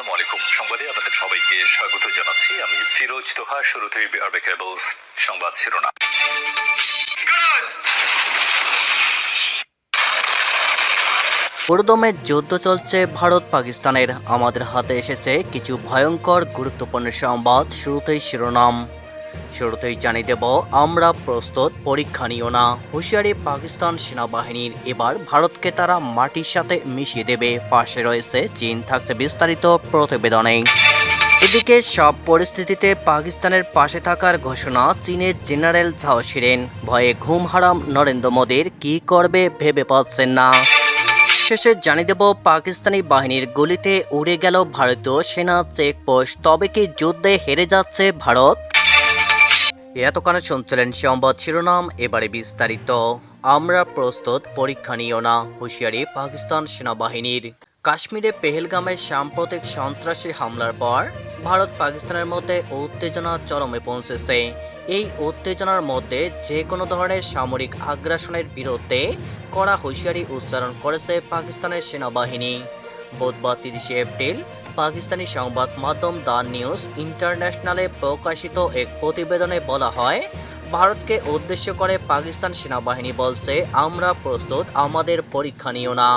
আসসালামু আলাইকুম সংবাদে আপনাদের সবাইকে স্বাগত জানাচ্ছি। আমি ফিরোজ তোহা শুরুতেই সংবাদ শিরোনাম। যুদ্ধ চলছে ভারত পাকিস্তানের। আমাদের হাতে এসেছে কিছু ভয়ঙ্কর, গুরুত্বপূর্ণ সংবাদ। শুরুতেই শিরোনাম। শুরুতেই জানিয়ে দেব, আমরা প্রস্তুত, পরীক্ষা নিও না। হুঁশিয়ারি পাকিস্তান সেনাবাহিনীর এবার ভারতকে তারা মাটির সাথে মিশিয়ে দেবে। পাশে রয়েছে চীন, থাকছে বিস্তারিত প্রতিবেদনে। এদিকে সব পরিস্থিতিতে পাকিস্তানের পাশে থাকার ঘোষণা চীনের জেনারেল শিরেন। ভয়ে ঘুম হারাম নরেন্দ্র মোদীর কি করবে ভেবে পাচ্ছেন না। শেষে জানিয়ে দেব, পাকিস্তানি বাহিনীর গুলিতে উড়ে গেল ভারতীয় সেনা চেকপোস্ট। তবে কি যুদ্ধে হেরে যাচ্ছে ভারত? এতক্ষণে শুনছিলেন সংবাদ শিরোনাম, এবারে বিস্তারিত। আমরা প্রস্তুত, পরীক্ষা নিও না, হুঁশিয়ারি পাকিস্তান সেনাবাহিনীর। কাশ্মীরে পেহেলগামে সাম্প্রতিক সন্ত্রাসী হামলার পর ভারত পাকিস্তানের মধ্যে উত্তেজনা চরমে পৌঁছেছে। এই উত্তেজনার মধ্যে যে কোনো ধরনের সামরিক আগ্রাসনের বিরুদ্ধে কড়া হুঁশিয়ারি উচ্চারণ করেছে পাকিস্তানের সেনাবাহিনী। বুধবার তিরিশে এপ্রিল পাকিস্তানি সংবাদ মাধ্যম দ্য নিউজ ইন্টারন্যাশনালে প্রকাশিত এক প্রতিবেদনে বলা হয়, ভারতকে উদ্দেশ্য করে পাকিস্তান সেনাবাহিনী বলছে, আমরা প্রস্তুত, আমাদের পরীক্ষা নিও না।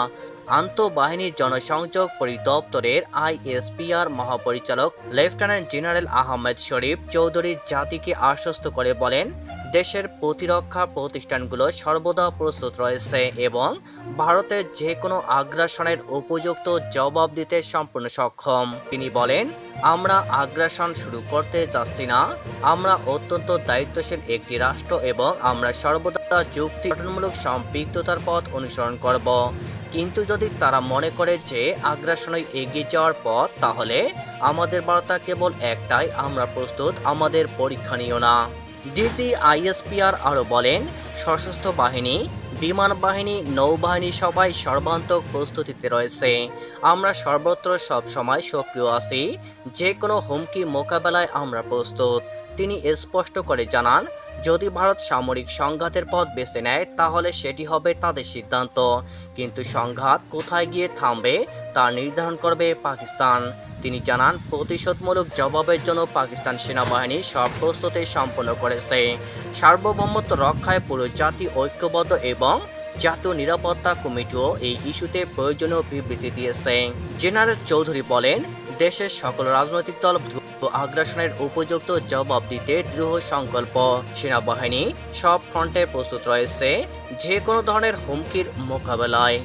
আন্তঃবাহিনী জনসংযোগ পরিদপ্তরের আইএসপিআর মহাপরিচালক লেফটেন্যান্ট জেনারেল আহমেদ শরীফ চৌধুরী জাতিকে আশ্বস্ত করে বলেন দেশের প্রতিরক্ষা প্রতিষ্ঠানগুলো সর্বদা প্রস্তুত রয়েছে এবং ভারতের যে কোনো আগ্রাসনের উপযুক্ত জবাব দিতে সম্পূর্ণ সক্ষম। তিনি বলেন, আমরা আগ্রাসন শুরু করতে যাচ্ছি না। আমরা অত্যন্ত দায়িত্বশীল একটি রাষ্ট্র এবং আমরা সর্বদা যুক্তি গঠনমূলক সম্পৃক্ততার পথ অনুসরণ করব। কিন্তু যদি তারা মনে করে যে আগ্রাসনই এগিয়ে যাওয়ার পথ, তাহলে আমাদের বার্তা কেবল একটাই, আমরা প্রস্তুত, আমাদের পরীক্ষা নিও না। ডিজি আইএসপিআর আরও বলেন সশস্ত্র বাহিনী বিমান বাহিনী, নৌবাহিনী সবাই সর্বান্তক প্রস্তুতিতে রয়েছে। আমরা সর্বত্র সব সময় সক্রিয় আছি। যে কোনো হুমকি মোকাবেলায় আমরা প্রস্তুত। তিনি স্পষ্ট করে জানান, যদি ভারত সামরিক সংঘাতের পথ বেছে নেয়, তাহলে সেটি হবে তাদের সিদ্ধান্ত। কিন্তু সংঘাত কোথায় গিয়ে থামবে, তা নির্ধারণ করবে পাকিস্তান। তিনি জানান, প্রতিশোধমূলক জবাবের জন্য পাকিস্তান সেনাবাহিনী সব প্রস্তুতি সম্পন্ন করেছে। সার্বভৌমত্ব রক্ষায় পুরো জাতি ঐক্যবদ্ধ এবং জাতীয় নিরাপত্তা কমিটিও এই ইস্যুতে প্রয়োজনীয় বিবৃতি দিয়েছে। জেনারেল চৌধুরী বলেন, দেশের সকল রাজনৈতিক দল আগ্রাসনের উপযুক্ত জবাব দিতে দৃঢ় সংকল্প। সেনাবাহিনী সব ফ্রন্টে প্রস্তুত রয়েছে, যে কোনো ধরনের হুমকির মোকাবেলায়।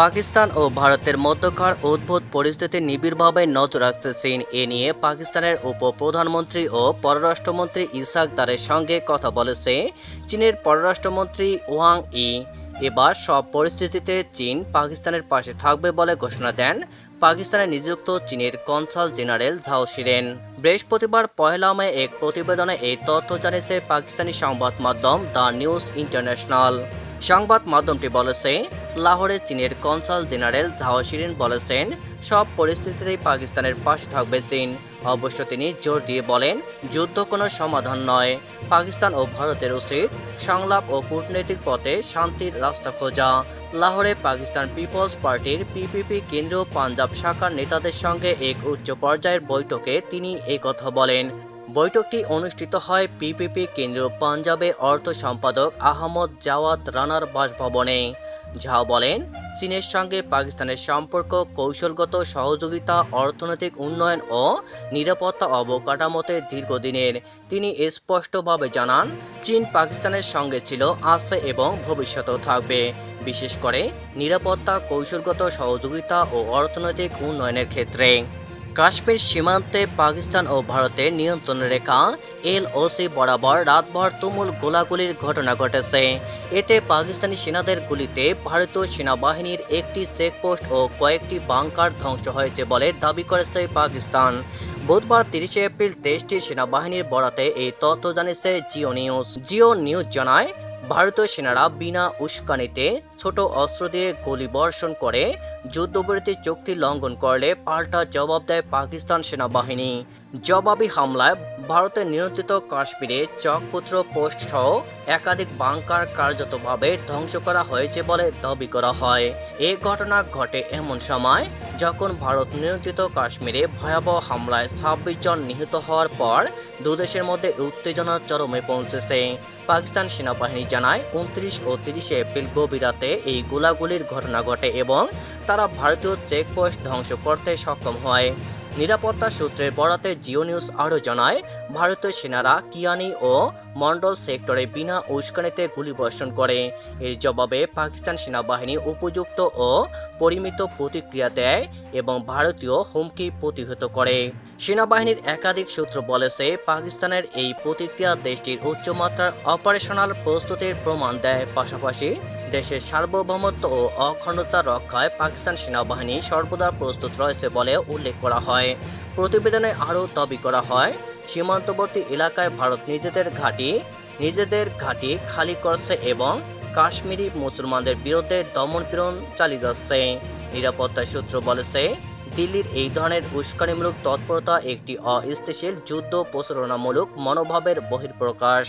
পাকিস্তান ও ভারতের মধ্যকার অদ্ভুত পরিস্থিতি নিবিড়ভাবে নজর রাখছে চীন। এ নিয়ে পাকিস্তানের উপপ্রধানমন্ত্রী ও পররাষ্ট্রমন্ত্রী ইসাক দারের সঙ্গে কথা বলেছে চীনের পররাষ্ট্রমন্ত্রী ওয়াং ই। এবার সব পরিস্থিতিতে চীন পাকিস্তানের পাশে থাকবে বলে ঘোষণা দেন পাকিস্তানে নিযুক্ত চীনের কনসাল জেনারেল ঝাও শিরেন। বৃহস্পতিবার পহেলা মে এক প্রতিবেদনে এই তথ্য জানিয়েছে পাকিস্তানি সংবাদ মাধ্যম দ্য নিউজ ইন্টারন্যাশনাল। সংবাদ মাধ্যমটি বলেছে, লাহোরে চীনের কনসাল জেনারেল ঝাও শিরিন বলেছেন, সব পরিস্থিতিতেই পাকিস্তানের পাশে থাকবে চীন। অবশ্য তিনি জোর দিয়ে বলেন, যুদ্ধ কোনো সমাধান নয়। পাকিস্তান ও ভারতের উচিত সংলাপ ও কূটনৈতিক পথে শান্তির রাস্তা খোঁজা। লাহোরে পাকিস্তান পিপলস পার্টির পিপিপি কেন্দ্রীয় পাঞ্জাব শাখার নেতাদের সঙ্গে এক উচ্চ পর্যায়ের বৈঠকে তিনি কথা বলেন। বৈঠকটি অনুষ্ঠিত হয় পিপিপি কেন্দ্রীয় পাঞ্জাবে অর্থ সম্পাদক আহমদ জাওয়াদ রানার বাসভবনে। ঝাও বলেন, চীনের সঙ্গে পাকিস্তানের সম্পর্ক, কৌশলগত সহযোগিতা, অর্থনৈতিক উন্নয়ন ও নিরাপত্তা অবকাঠামোতে দীর্ঘদিনের। তিনি স্পষ্টভাবে জানান, চীন পাকিস্তানের সঙ্গে ছিল, আছে এবং ভবিষ্যতেও থাকবে। বিশেষ করে নিরাপত্তা, কৌশলগত সহযোগিতা ও অর্থনৈতিক উন্নয়নের ক্ষেত্রে। কাশ্মীর সীমান্তে পাকিস্তান ও ভারতের নিয়ন্ত্রণ রেখা, এলওসি বরাবর রাতভর তুমুল গোলাগুলির ঘটনা ঘটেছে। এতে পাকিস্তানি সেনাদের গুলিতে ভারতীয় সেনাবাহিনীর একটি চেকপোস্ট ও কয়েকটি বাংকার ধ্বংস হয়েছে বলে দাবি করেছে পাকিস্তান। বুধবার তিরিশে এপ্রিল দেশটির সেনাবাহিনীর বরাতে এই তথ্য জানিয়েছে জিও নিউজ। জিও নিউজ জানায় ভারতীয় সেনারা বিনা উস্কানিতে ছোট অস্ত্র দিয়ে গুলি বর্ষণ করে, যুদ্ধবিরতি চুক্তি লঙ্ঘন করলে পাল্টা জবাব দেয় পাকিস্তান সেনাবাহিনী। জবাবি হামলায় ভারতের নিয়ন্ত্রিত কাশ্মীরে চকপুত্র পোস্ট সহ একাধিক বাংকার কার্যতভাবে ধ্বংস করা হয়েছে বলে দাবি করা হয়। এই ঘটনা ঘটে এমন সময় যখন ভারত নিয়ন্ত্রিত কাশ্মীরে ভয়াবহ হামলায় ছাব্বিশ জন নিহত হওয়ার পর দুদেশের মধ্যে উত্তেজনা চরমে পৌঁছেছে। পাকিস্তান সেনাবাহিনী জানায়, উনত্রিশ ও তিরিশে এপ্রিল গভীর রাতে এই গোলাগুলির ঘটনা ঘটে এবং তারা ভারতীয় চেকপোস্ট ধ্বংস করতে সক্ষম হয়। নিরাপত্তা সূত্রের বরাতে জিও নিউজ আরও জানায় ভারতীয় সেনারা কিয়ানি ও মন্ডল সেক্টরে বিনা উস্কানিতে গুলিবর্ষণ করে। এর জবাবে পাকিস্তান সেনাবাহিনী উপযুক্ত ও পরিমিত প্রতিক্রিয়া দেয় এবং ভারতীয় হুমকি প্রতিহত করে। সেনাবাহিনীর একাধিক সূত্র বলেছে, পাকিস্তানের এই প্রতিক্রিয়া দেশটির উচ্চমাত্রার অপারেশনাল প্রস্তুতির প্রমাণ দেয়। পাশাপাশি দেশের সার্বভৌমত্ব ও অখণ্ডতা রক্ষায় পাকিস্তান সেনাবাহিনী সর্বদা প্রস্তুত রয়েছে বলে উল্লেখ করা হয়। প্রতিবেদনে আরও দাবি করা হয়, সীমান্তবর্তী এলাকায় ভারত নিজেদের ঘাঁটি নিজেদের ঘাঁটি খালি করছে এবং কাশ্মীরি মুসলমানদের বিরুদ্ধে দমনপীড়ন চালিয়ে যাচ্ছে। নিরাপত্তা সূত্র বলেছে, দিল্লির এই ধরনের উস্কানিমূলক তৎপরতা একটি অস্থিতিশীল যুদ্ধ প্রচারণামূলক মনোভাবের বহিঃপ্রকাশ।